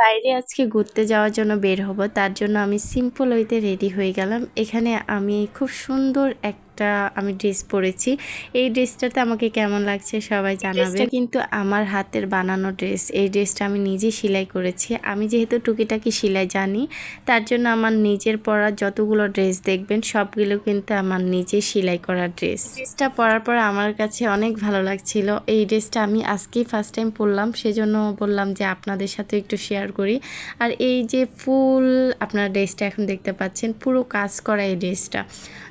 বাইরে আজকে ঘুরতে যাওয়ার জন্য বের হব, তার জন্য আমি সিম্পল হইতে রেডি হয়ে গেলাম। এখানে আমি খুব সুন্দর একটা আমি ড্রেস পরেছি। এই ড্রেসটাতে আমাকে কেমন লাগছে সবাই জানাবে কিন্তু আমার হাতের বানানো ড্রেস এই ড্রেসটা আমি নিজে সেলাই করেছি। আমি যেহেতু টুকিটাকি সেলাই জানি তার জন্য আমার নিজের পরা যতগুলো ড্রেস দেখবেন সবগুলো কিন্তু আমার নিজে সেলাই করা ড্রেস ড্রেসটা পরার পর আমার কাছে অনেক ভালো লাগছিল। এই ড্রেসটা আমি আজকেই ফার্স্ট টাইম পরলাম সেজন্য বললাম যে আপনাদের সাথে একটু শেয়ার করি। আর এই যে ফুল আপনার ড্রেসটা এখন দেখতে পাচ্ছেন পুরো কাজ করা এই ড্রেসটা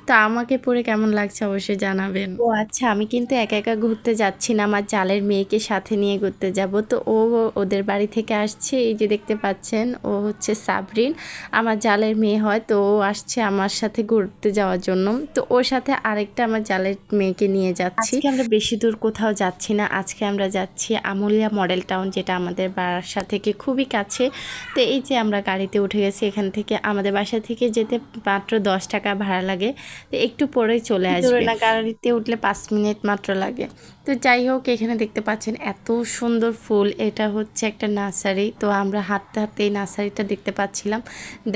তো আমাকে পরে কেমন লাগছে অবশ্যই জানাবেন। ও আচ্ছা আমি কিন্তু একা একা ঘুরতে যাচ্ছি না। আমার জালের মেয়েকে সাথে নিয়ে ঘুরতে যাব। তো ও ওদের বাড়ি থেকে আসছে। এই যে দেখতে পাচ্ছেন ও হচ্ছে সাবরিন। আমার জালের মেয়ে হয় তো ও আসছে আমার সাথে ঘুরতে যাওয়ার জন্য। তো ওর সাথে আরেকটা আমার জালের মেয়েকে নিয়ে যাচ্ছি। আমরা বেশি দূর কোথাও যাচ্ছি না। আজকে আমরা যাচ্ছি আমুলিয়া মডেল টাউন যেটা আমাদের বাসা থেকে খুবই কাছে। তো এই যে আমরা গাড়িতে উঠে গেছি এখান থেকে আমাদের বাসা থেকে যেতে মাত্র দশ টাকা ভাড়া লাগে। তো একটু পরেই চলে আসবে। না গাড়িতে উঠলে পাঁচ মিনিট মাত্র লাগে। তো যাই হোক এখানে দেখতে পাচ্ছেন এত সুন্দর ফুল। এটা হচ্ছে একটা নার্সারি। তো আমরা হাঁটতে হাঁটতে এই নার্সারিটা দেখতে পাচ্ছিলাম।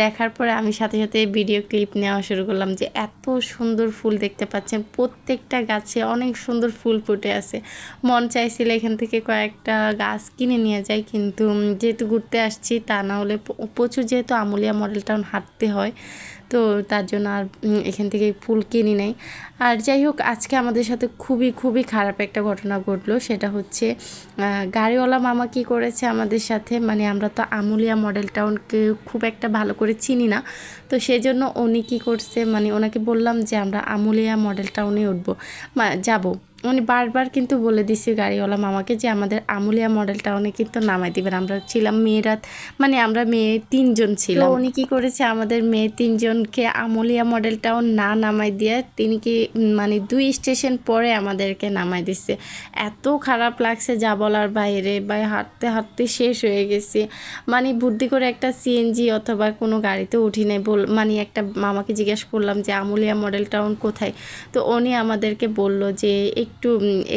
দেখার পরে আমি সাথে সাথে ভিডিও ক্লিপ নেওয়া শুরু করলাম যে এত সুন্দর ফুল দেখতে পাচ্ছেন। প্রত্যেকটা গাছে অনেক সুন্দর ফুল ফুটে আছে। মন চাইছিল এখান থেকে কয়েকটা গাছ কিনে নিয়ে যাই কিন্তু যেহেতু ঘুরতে আসছি তা না হলে প্রচুর যেহেতু আমুলিয়া মডেল টাউন হাঁটতে হয় তো তার জন্য আর এখান থেকে ফুল কিনি নাই। আর যাই হোক, আজকে আমাদের সাথে খুবই খুবই খারাপ একটা ঘটনা ঘটলো। সেটা হচ্ছে গাড়িওয়ালা মামা কি করেছে আমাদের সাথে? মানে আমরা তো আমুলিয়া মডেল টাউনকে খুব একটা ভালো করে চিনি না। তো সেই জন্য উনি কী করছে? মানে ওনাকে বললাম যে, আমরা আমুলিয়া মডেল টাউনে উঠবো যাব। উনি বারবার কিন্তু বলে দিছি গাড়িওয়ালা মামাকে যে আমাদের আমুলিয়া মডেলটা টাউনে কিন্তু নামাই দিবেন। আমরা ছিলাম মেয়েরা মানে আমরা মেয়ে তিনজন ছিলাম। উনি কি করেছে? আমাদের মেয়ে তিনজনকে আমুলিয়া মডেল টাউন না নামাই দিয়ে তিনি কি মানে দুই স্টেশন পরে আমাদেরকে নামাই দিচ্ছে এত খারাপ লাগছে যা বলার বাইরে বা হাঁটতে হাঁটতে শেষ হয়ে গেছি। মানে বুদ্ধি করে একটা সিএনজি অথবা কোনো গাড়িতে উঠি নাই বল মানে একটা মামাকে জিজ্ঞেস করলাম যে আমুলিয়া মডেল টাউন কোথায়? তো উনি আমাদেরকে বলল যে একটু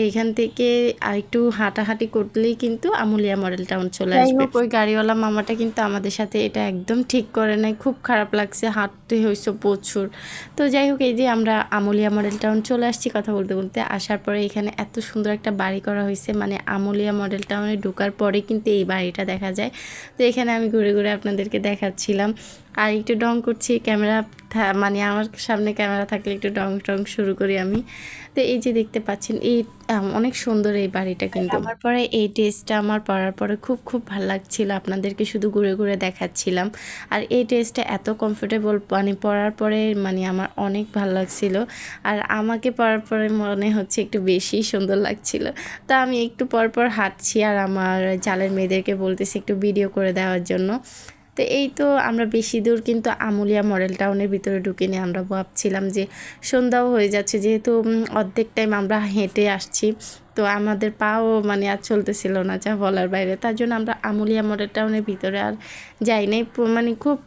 এইখান থেকে আর একটু হাঁটাহাঁটি করলেই কিন্তু আমুলিয়া মডেল টাউন চলে আসবে। ওই গাড়িওয়ালা মামাটা কিন্তু আমাদের সাথে এটা একদম ঠিক করে নাই। খুব খারাপ লাগছে হাঁটতে হয়েছে প্রচুর। তো যাই হোক এই যে আমরা আমুলিয়া মডেল টাউন চলে আসছি কথা বলতে বলতে। আসার পরে এখানে এত সুন্দর একটা বাড়ি করা হয়েছে মানে আমুলিয়া মডেল টাউনে ঢোকার পরে কিন্তু এই বাড়িটা দেখা যায়। তো এখানে আমি ঘুরে ঘুরে আপনাদেরকে দেখাচ্ছিলাম। আর একটু ডং করছি ক্যামেরা মানে আমার সামনে ক্যামেরা থাকলে একটু ডং টং শুরু করি আমি। তো এই যে দেখতে পাচ্ছেন এই অনেক সুন্দর এই বাড়িটা কিন্তু। আমার পরে এই ড্রেসটা আমার পরার পরে খুব খুব ভালো লাগছিল। আপনাদেরকে শুধু ঘুরে ঘুরে দেখাচ্ছিলাম। আর এই ড্রেসটা এত কমফোর্টেবল মানে পরার পরে মানে আমার অনেক ভালো লাগছিল। আর আমাকে পরার পরে মনে হচ্ছে একটু বেশি সুন্দর লাগছিল। তা আমি একটু পর পর হাঁটছি আর আমার জালের মেয়েদেরকে বলতেছি একটু ভিডিও করে দেওয়ার জন্য। তো এই তো আমরা বেশি দূর কিন্তু আমুলিয়া মডেল টাউনের ভিতরে ঢুকে নিয়ে আমরা ভাবছিলাম যে সন্ধ্যাও হয়ে যাচ্ছে, যেহেতু অর্ধেক টাইম আমরা হেঁটে আসছি। তো আমাদের পাও মানে আর চলতেছিল না যা বলার বাইরে। তার জন্য আমরা আমুলিয়া মডেল টাউনের ভিতরে আর যাই নাই। মানে খুব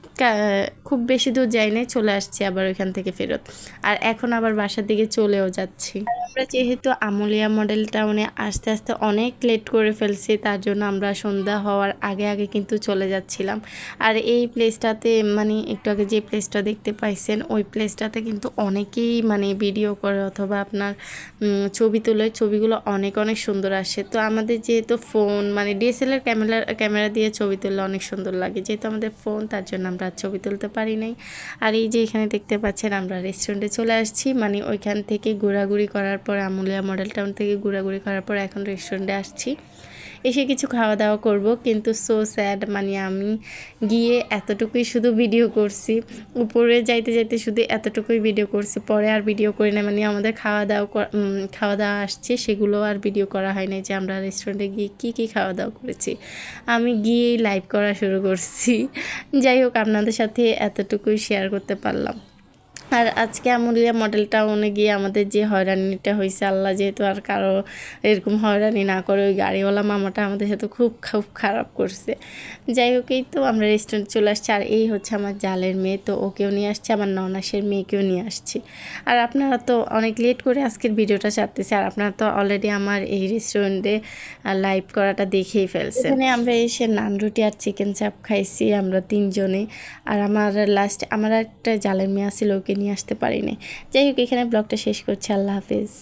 খুব বেশি দূর যাই নাই, চলে আসছি আবার ওইখান থেকে ফেরত। আর এখন আবার বাসার দিকে চলেও যাচ্ছি। আমরা যেহেতু আমুলিয়া মডেল টাউনে আস্তে আস্তে অনেক লেট করে ফেলছি, তার জন্য আমরা সন্ধ্যা হওয়ার আগে আগে কিন্তু চলে যাচ্ছিলাম। আর এই প্লেসটাতে মানে একটু আগে যে প্লেসটা দেখতে পাইছেন, ওই প্লেসটাতে কিন্তু অনেকেই মানে ভিডিও করে অথবা আপনার ছবি তোলে। ছবিগুলো অনেক অনেক অনেক সুন্দর আসে। তো আমাদের যেহেতু ফোন মানে ডিএসএলআর ক্যামেরা ক্যামেরা দিয়ে ছবি তুললে অনেক সুন্দর লাগে। যেহেতু আমাদের ফোন তার জন্য আমরা ছবি তুলতে পারি নাই। আর এই যে এখানে দেখতে পাচ্ছেন, আমরা রেস্টুরেন্টে চলে আসছি। মানে ওইখান থেকে ঘোরাঘুরি করার পর, আমুলিয়া মডেল টাউন থেকে ঘোরাঘুরি করার পর এখন রেস্টুরেন্টে আসছি। এসে কিছু খাওয়া দাওয়া করব, কিন্তু সো স্যাড মানে আমি গিয়ে এতটুকুই শুধু ভিডিও করছি। উপরে যাইতে যাইতে শুধু এতটুকুই ভিডিও করছি। পরে আর ভিডিও করি না মানে আমাদের খাওয়া দাওয়া খাওয়া দাওয়া আসছে, সেগুলো আর ভিডিও করা হয় নাই যে আমরা রেস্টুরেন্টে গিয়ে কী কী খাওয়া দাওয়া করেছি। আমি গিয়েই লাইভ করা শুরু করছি। যাই হোক, আপনাদের সাথে এতটুকুই শেয়ার করতে পারলাম। আর আজকে আমুলিয়া মডেলটা টাউনে গিয়ে আমাদের যে হয়রানিটা হয়েছে আল্লাহ যেহেতু আর কারও এরকম হয়রানি না করে, ওই গাড়িওয়ালা মামাটা আমাদের সাথে খুব খুব খারাপ করছে। যাই হোক, এই তো আমরা রেস্টুরেন্ট চলে আসছি। আর এই হচ্ছে আমার জালের মেয়ে, তো ওকেও নিয়ে আসছে, আমার ননাসের মেয়েকেও নিয়ে আসছি। আর আপনারা তো অনেক লেট করে আজকের ভিডিওটা ছাড়তেছে, আর আপনারা তো অলরেডি আমার এই রেস্টুরেন্টে লাইভ করাটা দেখেই ফেলছে এখানে আমরা এসে নান রুটি আর চিকেন চাপ খাইছি, আমরা তিনজনে। আর আমার লাস্ট আমার একটা জালের মেয়ে ছিল ওকে নিয়ে আসতে পারিনি। যাই হোক এখানে ব্লগটা শেষ করছি। আল্লাহ হাফিজ।